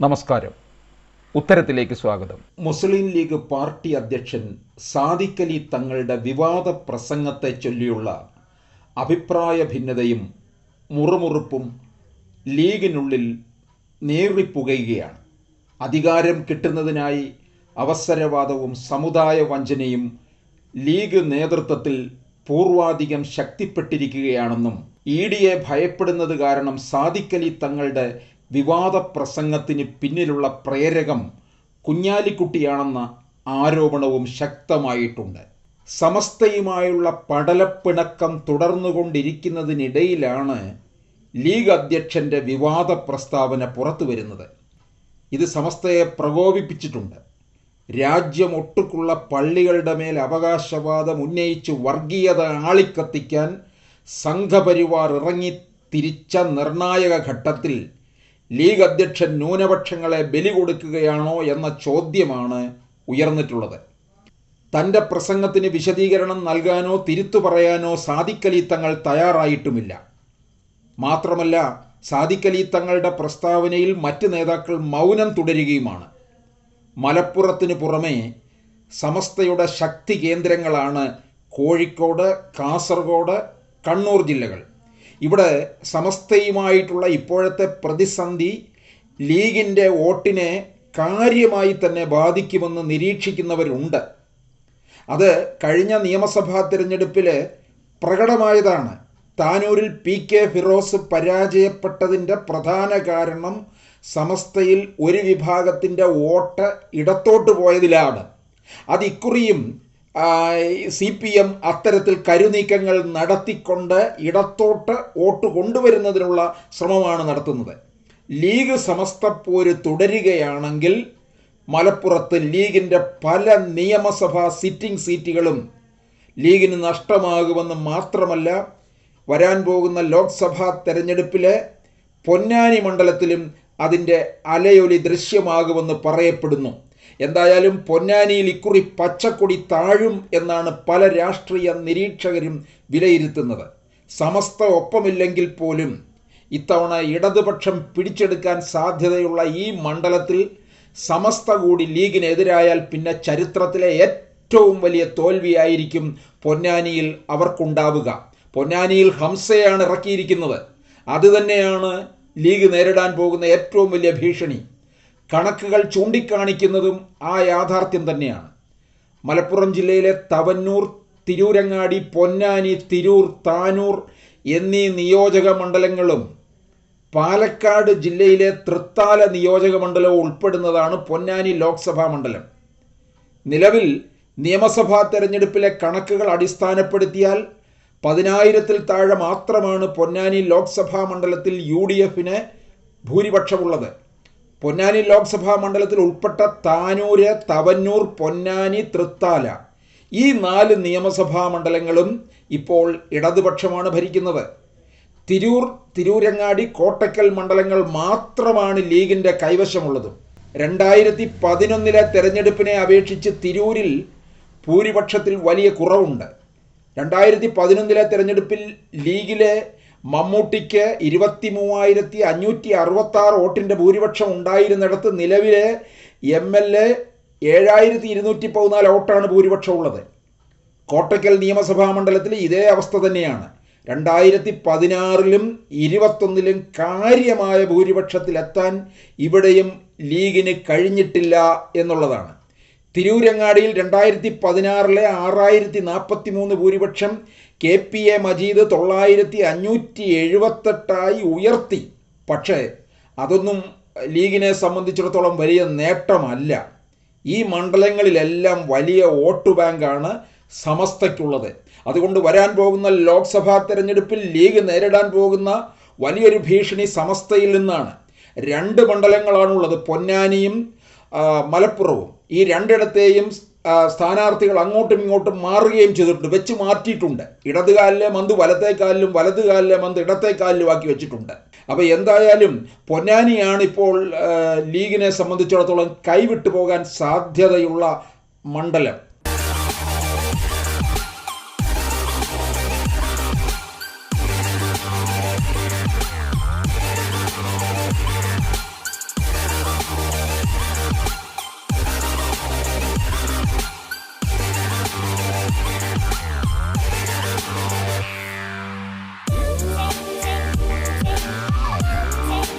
നമസ്കാരം. ഉത്തരത്തിലേക്ക് സ്വാഗതം. മുസ്ലിം league party അധ്യക്ഷൻ സാദിഖലി തങ്ങളുടെ വിവാദ പ്രസംഗത്തെ ചൊല്ലിയുള്ള അഭിപ്രായ ഭിന്നതയും മുറുമുറുപ്പും ലീഗിനുള്ളിൽ നേറിപ്പുകയുകയാണ് അധികാരം കിട്ടുന്നതിനായി അവസരവാദവും സമുദായ വഞ്ചനയും ലീഗ് നേതൃത്വത്തിൽ പൂർവാധികം ശക്തിപ്പെട്ടിരിക്കുകയാണെന്നും ഇ ഡിയെ ഭയപ്പെടുന്നത് കാരണം സാദിഖലി തങ്ങളുടെ വിവാദ പ്രസംഗത്തിന് പിന്നിലുള്ള പ്രേരകം കുഞ്ഞാലിക്കുട്ടിയാണെന്ന ആരോപണവും ശക്തമായിട്ടുണ്ട്. സമസ്തയുമായുള്ള പടലപ്പിണക്കം തുടർന്നുകൊണ്ടിരിക്കുന്നതിനിടയിലാണ് ലീഗ് അധ്യക്ഷന്റെ വിവാദ പ്രസ്താവന പുറത്തു വരുന്നത് ഇത് സമസ്തയെ പ്രകോപിപ്പിച്ചിട്ടുണ്ട്. രാജ്യമൊട്ടുക്കുള്ള പള്ളികളുടെ മേൽ അവകാശവാദം ഉന്നയിച്ച് വർഗീയത ആളിക്കത്തിക്കാൻ സംഘപരിവാർ ഇറങ്ങി തിരിച്ച നിർണായക ഘട്ടത്തിൽ ലീഗ് അധ്യക്ഷൻ ന്യൂനപക്ഷങ്ങളെ ബലി കൊടുക്കുകയാണോ എന്ന ചോദ്യമാണ് ഉയർന്നിട്ടുള്ളത്. തന്റെ പ്രസംഗത്തിന് വിശദീകരണം നൽകാനോ തിരുത്തു പറയാനോ സാദിക്കലി തങ്ങൾ തയ്യാറായിട്ടുമില്ല. മാത്രമല്ല സാദിക്കലി തങ്ങളുടെ പ്രസ്താവനയിൽ മറ്റ് നേതാക്കൾ മൗനം തുടരുകയുമാണ്. മലപ്പുറത്തിന് പുറമെ സമസ്തയുടെ ശക്തി കേന്ദ്രങ്ങളാണ് കോഴിക്കോട് കാസർഗോഡ് കണ്ണൂർ ജില്ലകൾ. ഇവിടെ സമസ്തയുമായിട്ടുള്ള ഇപ്പോഴത്തെ പ്രതിസന്ധി ലീഗിന്റെ വോട്ടിനെ കാര്യമായി തന്നെ ബാധിക്കുമെന്ന് നിരീക്ഷിക്കുന്നവരുണ്ട്. അത് കഴിഞ്ഞ നിയമസഭാ തിരഞ്ഞെടുപ്പിൽ പ്രകടമായതാണ്. താനൂരിൽ പി കെ ഫിറോസ് പരാജയപ്പെട്ടതിന്റെ പ്രധാന കാരണം സമസ്തയിൽ ഒരു വിഭാഗത്തിന്റെ വോട്ട് ഇടത്തോട്ട് പോയതിലാണ്. അത് ഇക്കുറിയും സി പി എം അത്തരത്തിൽ കരുനീക്കങ്ങൾ നടത്തിക്കൊണ്ട് ഇടത്തോട്ട് വോട്ട് കൊണ്ടുവരുന്നതിനുള്ള ശ്രമമാണ് നടത്തുന്നത്. ലീഗ് സമസ്ത പോര് തുടരുകയാണെങ്കിൽ മലപ്പുറത്ത് ലീഗിന്റെ പല നിയമസഭാ സിറ്റിംഗ് സീറ്റുകളും ലീഗിന് നഷ്ടമാകുമെന്ന് മാത്രമല്ല വരാൻ പോകുന്ന ലോക്സഭാ തെരഞ്ഞെടുപ്പിലെ പൊന്നാനി മണ്ഡലത്തിലും അതിന്റെ അലയൊലി ദൃശ്യമാകുമെന്ന് പറയപ്പെടുന്നു. എന്തായാലും പൊന്നാനിയിൽ ഇക്കുറി പച്ചക്കൊടി താഴും എന്നാണ് പല രാഷ്ട്രീയ നിരീക്ഷകരും വിലയിരുത്തുന്നത്. സമസ്ത ഒപ്പമില്ലെങ്കിൽ പോലും ഇത്തവണ ഇടതുപക്ഷം പിടിച്ചെടുക്കാൻ സാധ്യതയുള്ള ഈ മണ്ഡലത്തിൽ സമസ്ത കൂടി ലീഗിനെതിരായാൽ പിന്നെ ചരിത്രത്തിലെ ഏറ്റവും വലിയ തോൽവിയായിരിക്കും പൊന്നാനിയിൽ അവർക്കുണ്ടാവുക. പൊന്നാനിയിൽ ഹംസയാണ് ഇറക്കിയിരിക്കുന്നത്. അതുതന്നെയാണ് ലീഗ് നേരിടാൻ പോകുന്ന ഏറ്റവും വലിയ ഭീഷണി. കണക്കുകൾ ചൂണ്ടിക്കാണിക്കുന്നതും ആ യാഥാർത്ഥ്യം തന്നെയാണ്. മലപ്പുറം ജില്ലയിലെ തവന്നൂർ തിരൂരങ്ങാടി പൊന്നാനി തിരൂർ താനൂർ എന്നീ നിയോജക മണ്ഡലങ്ങളും പാലക്കാട് ജില്ലയിലെ തൃത്താല നിയോജക മണ്ഡലവും ഉൾപ്പെടുന്നതാണ് പൊന്നാനി ലോക്സഭാ മണ്ഡലം. നിലവിൽ നിയമസഭാ തെരഞ്ഞെടുപ്പിലെ കണക്കുകൾ അടിസ്ഥാനപ്പെടുത്തിയാൽ പതിനായിരത്തിൽ താഴെ മാത്രമാണ് പൊന്നാനി ലോക്സഭാ മണ്ഡലത്തിൽ യു ഡി എഫിന് ഭൂരിപക്ഷമുള്ളത്. പൊന്നാനി ലോക്സഭാ മണ്ഡലത്തിൽ ഉൾപ്പെട്ട താനൂര് തവന്നൂർ പൊന്നാനി തൃത്താല ഈ നാല് നിയമസഭാ മണ്ഡലങ്ങളും ഇപ്പോൾ ഇടതുപക്ഷമാണ് ഭരിക്കുന്നത്. തിരൂർ തിരൂരങ്ങാടി കോട്ടക്കൽ മണ്ഡലങ്ങൾ മാത്രമാണ് ലീഗിന്റെ കൈവശമുള്ളതും. രണ്ടായിരത്തി പതിനൊന്നിലെ തെരഞ്ഞെടുപ്പിനെ അപേക്ഷിച്ച് തിരൂരിൽ ഭൂരിപക്ഷത്തിൽ വലിയ കുറവുണ്ട്. രണ്ടായിരത്തി പതിനൊന്നിലെ തെരഞ്ഞെടുപ്പിൽ ലീഗിലെ മമ്മൂട്ടിക്ക് ഇരുപത്തി മൂവായിരത്തി അഞ്ഞൂറ്റി അറുപത്തി ആറ് വോട്ടിന്റെ ഭൂരിപക്ഷം ഉണ്ടായിരുന്നിടത്ത് നിലവിലെ എം എൽ എ ഏഴായിരത്തി ഇരുന്നൂറ്റി പതിനാല് വോട്ടാണ് ഭൂരിപക്ഷം ഉള്ളത്. കോട്ടയ്ക്കൽ നിയമസഭാ മണ്ഡലത്തിൽ ഇതേ അവസ്ഥ തന്നെയാണ്. രണ്ടായിരത്തി പതിനാറിലും ഇരുപത്തൊന്നിലും കാര്യമായ ഭൂരിപക്ഷത്തിലെത്താൻ ഇവിടെയും ലീഗിന് കഴിഞ്ഞിട്ടില്ല എന്നുള്ളതാണ്. തിരൂരങ്ങാടിയിൽ രണ്ടായിരത്തി പതിനാറിലെ ആറായിരത്തി നാൽപ്പത്തി മൂന്ന് ഭൂരിപക്ഷം കെ പി എ മജീദ് തൊള്ളായിരത്തി അഞ്ഞൂറ്റി എഴുപത്തെട്ടായി ഉയർത്തി. പക്ഷേ അതൊന്നും ലീഗിനെ സംബന്ധിച്ചിടത്തോളം വലിയ നേട്ടമല്ല. ഈ മണ്ഡലങ്ങളിലെല്ലാം വലിയ വോട്ട് ബാങ്കാണ് സമസ്തയ്ക്കുള്ളത്. അതുകൊണ്ട് വരാൻ പോകുന്ന ലോക്സഭാ തെരഞ്ഞെടുപ്പിൽ ലീഗ് നേരിടാൻ പോകുന്ന വലിയൊരു ഭീഷണി സമസ്തയിൽ നിന്നാണ്. രണ്ട് മണ്ഡലങ്ങളാണുള്ളത്. പൊന്നാനിയും മലപ്പുറവും ഈ രണ്ടിടത്തെയും സ്ഥാനാർത്ഥികൾ അങ്ങോട്ടും ഇങ്ങോട്ടും മാറുകയും ചെയ്തിട്ടുണ്ട് വെച്ച് മാറ്റിയിട്ടുണ്ട്. ഇടതുകാലിലെ മന്ത് വലത്തേക്കാലിലും വലതുകാലിലെ മന്ത് ഇടത്തേക്കാലിലും ആക്കി വെച്ചിട്ടുണ്ട്. അപ്പോൾ എന്തായാലും പൊന്നാനിയാണ് ഇപ്പോൾ ലീഗിനെ സംബന്ധിച്ചിടത്തോളം കൈവിട്ടു പോകാൻ സാധ്യതയുള്ള മണ്ഡലം.